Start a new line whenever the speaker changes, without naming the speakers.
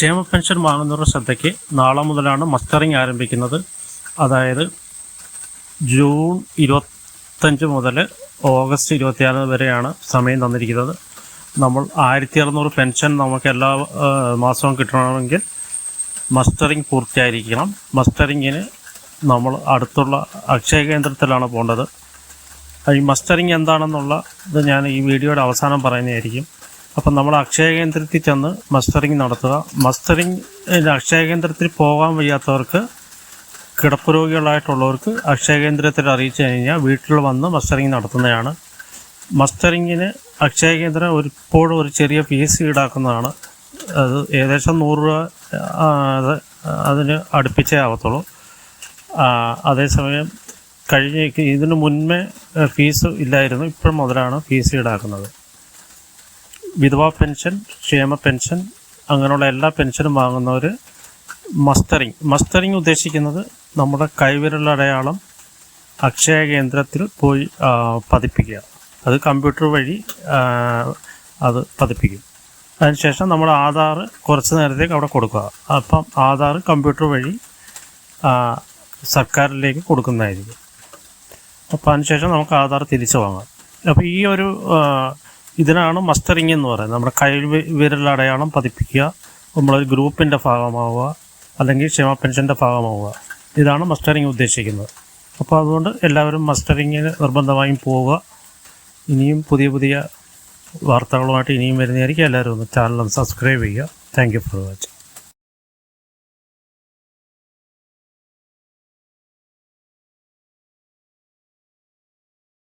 ക്ഷേമ പെൻഷൻ വാങ്ങുന്നവരുടെ ശ്രദ്ധയ്ക്ക് നാളെ മുതലാണ് മസ്റ്ററിങ് ആരംഭിക്കുന്നത്. അതായത് ജൂൺ ഇരുപത്തഞ്ച് മുതൽ ഓഗസ്റ്റ് ഇരുപത്തിയാറ് വരെയാണ് സമയം തന്നിരിക്കുന്നത്. നമ്മൾ ആയിരത്തി അറുന്നൂറ് പെൻഷൻ നമുക്ക് എല്ലാ മാസവും കിട്ടണമെങ്കിൽ മസ്റ്ററിങ് പൂർത്തിയായിരിക്കണം. മസ്റ്ററിങ്ങിന് നമ്മൾ അടുത്തുള്ള അക്ഷയ കേന്ദ്രത്തിലാണ് പോകേണ്ടത്. ഈ മസ്റ്ററിങ് എന്താണെന്നുള്ള ഇത് ഞാൻ ഈ വീഡിയോയുടെ അവസാനം പറയുന്നതായിരിക്കും. അപ്പം നമ്മൾ അക്ഷയ കേന്ദ്രത്തിൽ ചെന്ന് മസ്റ്ററിങ് നടത്തുക. മസ്റ്ററിങ് അക്ഷയ കേന്ദ്രത്തിൽ പോകാൻ വയ്യാത്തവർക്ക് കിടപ്പ് രോഗികളായിട്ടുള്ളവർക്ക് അക്ഷയ കേന്ദ്രത്തിൽ അറിയിച്ചു കഴിഞ്ഞാൽ വീട്ടിൽ വന്ന് മസ്റ്ററിങ് നടത്തുന്നതാണ്. മസ്റ്ററിങ്ങിന് അക്ഷയ കേന്ദ്രം ഒരു ഇപ്പോഴും ഒരു ചെറിയ ഫീസ് ഈടാക്കുന്നതാണ്. അത് ഏകദേശം നൂറ് രൂപ അത് അതിന് അടുപ്പിച്ചേ ആവത്തുള്ളൂ. അതേസമയം കഴിഞ്ഞ ഇതിനു മുൻപേ ഫീസ് ഇല്ലായിരുന്നു. ഇപ്പോൾ മുതലാണ് ഫീസ് ഈടാക്കുന്നത്. വിധവാ പെൻഷൻ ക്ഷേമ പെൻഷൻ അങ്ങനെയുള്ള എല്ലാ പെൻഷനും വാങ്ങുന്നവർ മസ്റ്ററിങ്. മസ്റ്ററിങ് ഉദ്ദേശിക്കുന്നത് നമ്മുടെ കൈവിരലടയാളം അക്ഷയ കേന്ദ്രത്തിൽ പോയി പതിപ്പിക്കുക. അത് കമ്പ്യൂട്ടർ വഴി അത് പതിപ്പിക്കും. അതിനുശേഷം നമ്മൾ ആധാർ കുറച്ച് നേരത്തേക്ക് അവിടെ കൊടുക്കുക. അപ്പം ആധാർ കമ്പ്യൂട്ടർ വഴി സർക്കാരിലേക്ക് കൊടുക്കുന്നതായിരിക്കും. അപ്പോൾ അതിനുശേഷം നമുക്ക് ആധാർ തിരിച്ചു വാങ്ങാം. അപ്പോൾ ഈ ഒരു ഇതിനാണ് മസ്റ്ററിങ് എന്ന് പറയുന്നത്. നമ്മുടെ കൈ വിരലടയാളം പതിപ്പിക്കുക നമ്മളൊരു ഗ്രൂപ്പിന്റെ ഭാഗമാവുക അല്ലെങ്കിൽ ക്ഷേമ പെൻഷന്റെ ഭാഗമാവുക. ഇതാണ് മസ്റ്ററിങ് ഉദ്ദേശിക്കുന്നത്. അപ്പോൾ അതുകൊണ്ട് എല്ലാവരും മസ്റ്ററിങ്ങിന് നിർബന്ധമായും പോവുക. ഇനിയും പുതിയ പുതിയ വാർത്തകളുമായിട്ട് ഇനിയും വരുന്നതായിരിക്കും. എല്ലാവരും ഒന്ന് ചാനൽ സബ്സ്ക്രൈബ് ചെയ്യുക. Thank you for watching